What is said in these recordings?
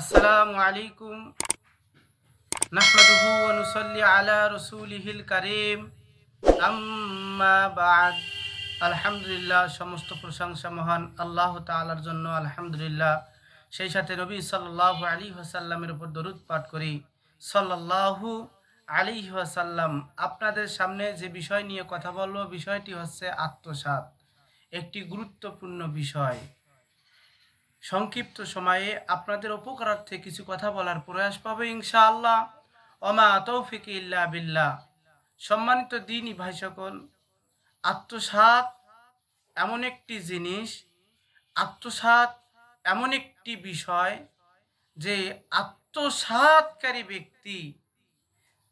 আসসালামু আলাইকুম। নাহমাদুহু ওয়া নুসাল্লি আলা রাসূলিহিল কারীম। আম্মা বাদ। আলহামদুলিল্লাহ, সমস্ত প্রশংসা মহান আল্লাহ তাআলার জন্য আলহামদুলিল্লাহ। সেই সাথে নবী সাল্লাল্লাহু আলাইহি ওয়াসাল্লামের উপর দরুদ পাঠ করি। সাল্লাল্লাহু আলাইহি ওয়াসাল্লাম, আপনাদের সামনে যে বিষয় নিয়ে কথা বলব, বিষয়টি হচ্ছে আত্মসাৎ। একটি গুরুত্বপূর্ণ বিষয়। সংক্ষিপ্ত সময়ে আপনাদের উপকারার্থে কিছু কথা বলার প্রয়াস পাবে ইনশাআল্লাহ। অমা তৌফিক ইল্লা বিল্লাহ। সম্মানিত দিনই ভাই সকল আত্মসাৎ এমন একটি জিনিস, আত্মসাৎ এমন একটি বিষয় যে আত্মসাৎকারী ব্যক্তি,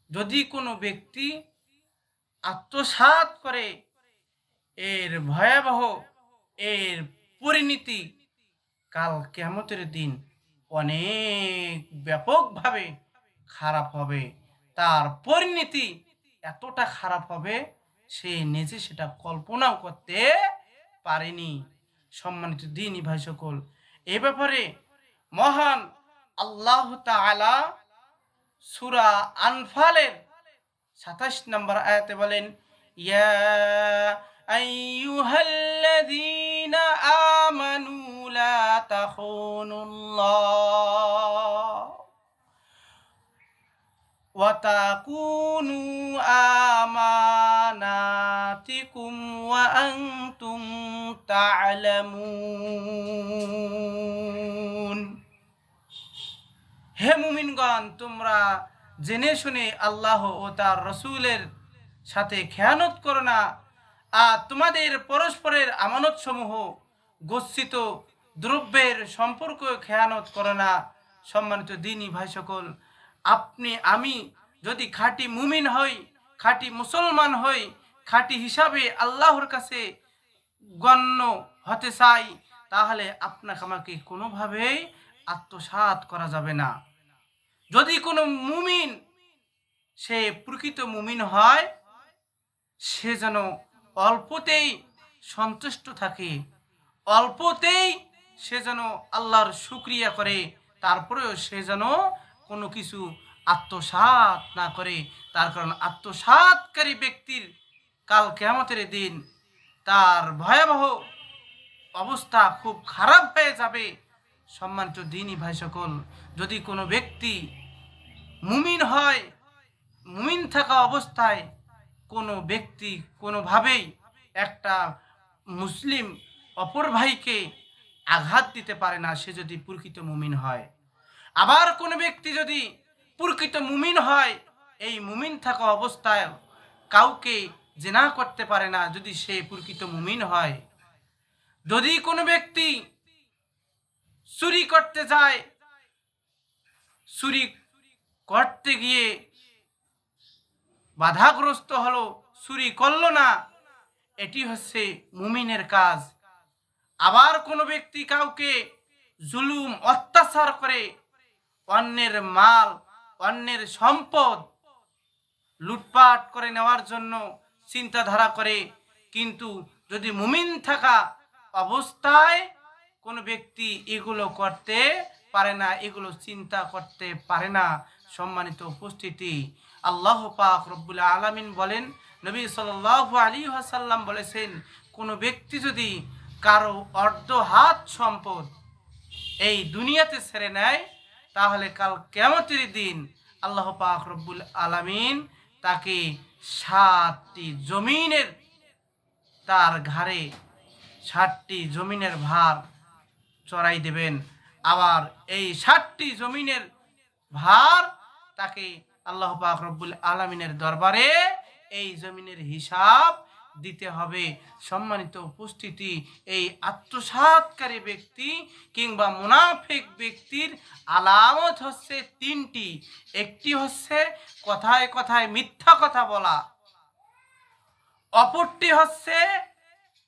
যদি কোনো ব্যক্তি আত্মসাৎ করে, এর ভয়াবহ, এর পরিণতি কাল কেমতের দিন অনেক ব্যাপকভাবে খারাপ হবে। তার পরিণতি এতটা খারাপ হবে, সে নিজে সেটা কল্পনাও করতে পারেনি। সম্মানিত দিনই ভাই সকল, এ ব্যাপারে মহান আল্লাহ তাআলা সুরা আনফালের সাতাশ নম্বর আয়াতে বলেন, ইয়া আইয়ুহাল্লাযীনা আমানু ওয়া তাকুনু আমানাতিকুম ওয়া হে মুমিনগণ, তোমরা জেনে শুনে আল্লাহ ও তার রসুলের সাথে খেয়ানত করো না। আর তোমাদের পরস্পরের আমানত সমূহ গচ্ছিত দ্রব্যের সম্পর্ক খেয়ানত করে না সম্মানিত দিনই ভাই সকল। আপনি, আমি যদি খাঁটি মুমিন হই, খাঁটি মুসলমান হই, খাঁটি হিসাবে আল্লাহর কাছে গণ্য হতে চাই, তাহলে আপনাকে আমাকে কোনোভাবেই আত্মসাৎ করা যাবে না। যদি কোনো মুমিন, সে প্রকৃত মুমিন হয়, সে যেন অল্পতেই সন্তুষ্ট থাকে, অল্পতেই সে যেন আল্লাহর শুক্রিয়া করে, তারপরেও সে যেন কোনো কিছু আত্মসাৎ না করে। তার কারণ আত্মসাৎকারী ব্যক্তির কাল কেমতের দিন তার ভয়াবহ অবস্থা খুব খারাপ হয়ে যাবে। সম্মানিত দিনই ভাই সকল, যদি কোনো ব্যক্তি মুমিন হয়, মুমিন থাকা অবস্থায় কোনো ব্যক্তি কোনোভাবেই একটা মুসলিম অপর ভাইকে আঘাত দিতে পারে না, সে যদি প্রকৃত মুমিন হয়। আবার কোনো ব্যক্তি যদি প্রকৃত মুমিন হয়, এই মুমিন থাকা অবস্থায় কাউকে জেনা করতে পারে না যদি সে প্রকৃত মুমিন হয়। যদি কোনো ব্যক্তি চুরি করতে যায়, চুরি করতে গিয়ে বাধাগ্রস্ত হলো, চুরি করল না, এটি হচ্ছে মুমিনের কাজ। আবার কোনো ব্যক্তি কাউকে জুলুম, অত্যাচার করে অন্যের মাল, অন্যের সম্পদ লুটপাট করে নেওয়ার জন্য চিন্তাধারা করে। কিন্তু যদি মুমিন থাকা অবস্থায় কোনো ব্যক্তি এগুলো করতে পারে না, এগুলো চিন্তা করতে পারে না, সম্মানিত উপস্থিতি, আল্লাহ পাক রব্বুল আলামিন বলেন, নবী সাল্লাল্লাহু আলী হাসাল্লাম বলেছেন, কোনো ব্যক্তি যদি কারও অর্ধ হাত সম্পদ এই দুনিয়াতে ছেড়ে নেয়, তাহলে কাল কেমতের দিন আল্লাহ পাক রব্বুল আলামিন তাকে সাতটি জমিনের তার ঘাড়ে ষাটটি জমিনের ভার চড়াই দেবেন। আবার এই ষাটটি জমিনের ভার তাকে আল্লাহ পাক রব্বুল আলমিনের দরবারে এই জমিনের হিসাব দিতে হবে। সম্মানিত উপস্থিতি, এই আত্মসাৎকারী ব্যক্তি কিংবা মুনাফেক ব্যক্তির আলামত হচ্ছে তিনটি। একটি হচ্ছে কথায় কথায় মিথ্যা কথা বলা। অপরটি হচ্ছে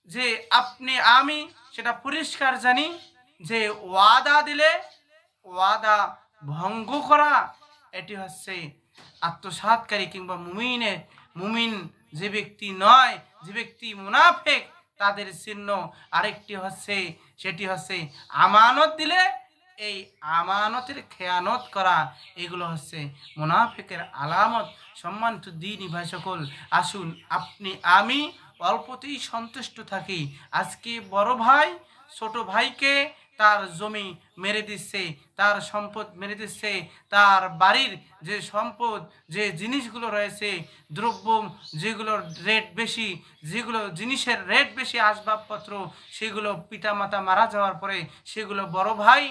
যে আপনি, আমি সেটা পরিষ্কার জানি যে ওয়াদা দিলে ওয়াদা ভঙ্গ করা, এটি হচ্ছে আত্মসাৎকারী কিংবা মুমিনের, মুমিন যে ব্যক্তি নয় যে ব্যক্তি মুনাফেক, তাদের চিহ্ন আরেকটি হচ্ছে, সেটি হচ্ছে আমানত দিলে এই আমানতের খেয়ানত করা, এগুলো হচ্ছে মুনাফেকের আলামত। সম্মানিত দিনই ভাই সকল আসুন আপনি, আমি অল্পতেই সন্তুষ্ট থাকি। আজকে বড় ভাই, ছোট ভাইকে তার জমি মেরে দিচ্ছে, তার সম্পদ মেরে দিচ্ছে, তার বাড়ির যে সম্পদ, যে জিনিসগুলো রয়েছে, দ্রব্য, যেগুলোর রেট বেশি, যেগুলো জিনিসের রেট বেশি, আসবাবপত্র, সেগুলো পিতামাতা মারা যাওয়ার পরে সেগুলো বড় ভাই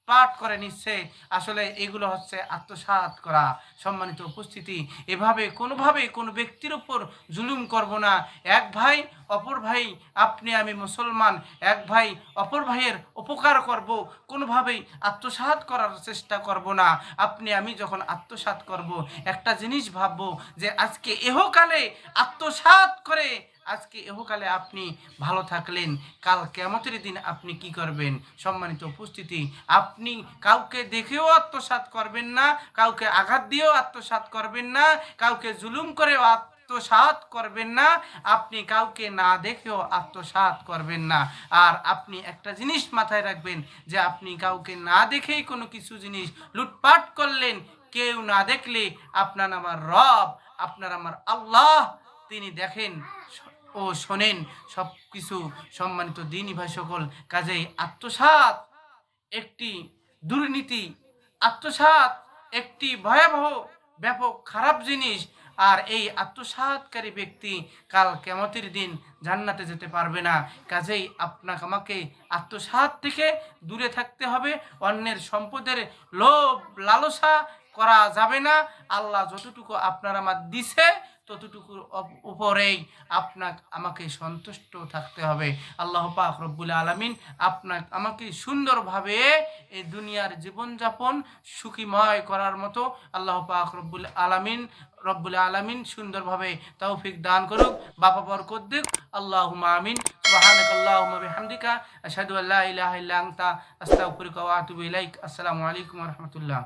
লুটপাট করে নিচ্ছে। আসলে এগুলো হচ্ছে আত্মসাৎ করা, সম্মানিত উপস্থিতি। এভাবে, কোনোভাবে কোনো ব্যক্তির উপর জুলুম করব না। এক ভাই, অপর ভাই, আপনি আমি মুসলমান। এক ভাই, অপর ভাইয়ের উপকার করব। কোনোভাবেই আত্মসাৎ করার চেষ্টা করব না। আপনি আমি যখন আত্মসাৎ করব, একটা জিনিস ভাববো যে আজকে এহকালে আত্মসাৎ করে আজকে এহকালে আপনি ভালো থাকলেন। কাল কেমতের দিন আপনি কি করবেন? সম্মানিত উপস্থিতি, আপনি কাউকে দেখেও আত্মসাৎ করবেন না, কাউকে আঘাত দিয়েও আত্মসাৎ করবেন না, কাউকে জুলুম করেও আত্মসাৎ করবেন না, আপনি কাউকে না দেখেও আত্মসাৎ করবেন না। আর আপনি একটা জিনিস মাথায় রাখবেন যে আপনি কাউকে না দেখেই কোনো কিছু জিনিস লুটপাট করলেন, কেউ না দেখলে আপনার আমার রব, আপনার আমার আল্লাহ, তিনি দেখেন ও শোনেন সব কিছু সম্মানিত দিনই ভাই সকল কাজেই আত্মসাৎ। একটি দুর্নীতি, আত্মসাৎ একটি ভয়াবহ, ব্যাপক খারাপ জিনিস। আর এই আত্মসাৎকারী ব্যক্তি কাল কেমতের দিন জান্নাতে যেতে পারবে না। কাজেই আপনাকে, আমাকে আত্মসাৎ থেকে দূরে থাকতে হবে। অন্যের সম্পদের লোভ, লালসা করা যাবে না। আল্লাহ যতটুকু আপনার আমার দিছে ততটুকুর উপরেই আপনার আমাকে সন্তুষ্ট থাকতে হবে। আল্লাহ পাক রব্বুল আলমিন আপনার আমাকে সুন্দরভাবে এই দুনিয়ার জীবনযাপন সুখীময় করার মতো আল্লাহ পাক রব্বুল আলমিন রব্বুল আলমিন সুন্দরভাবে তৌফিক দান করুক বাবা বরকত দিক। আল্লাহ আমিন। আস্তাগফিরুকা ওয়া আতুবু ইলাইক। আসসালামু আলাইকুম ওয়া রাহমাতুল্লাহ।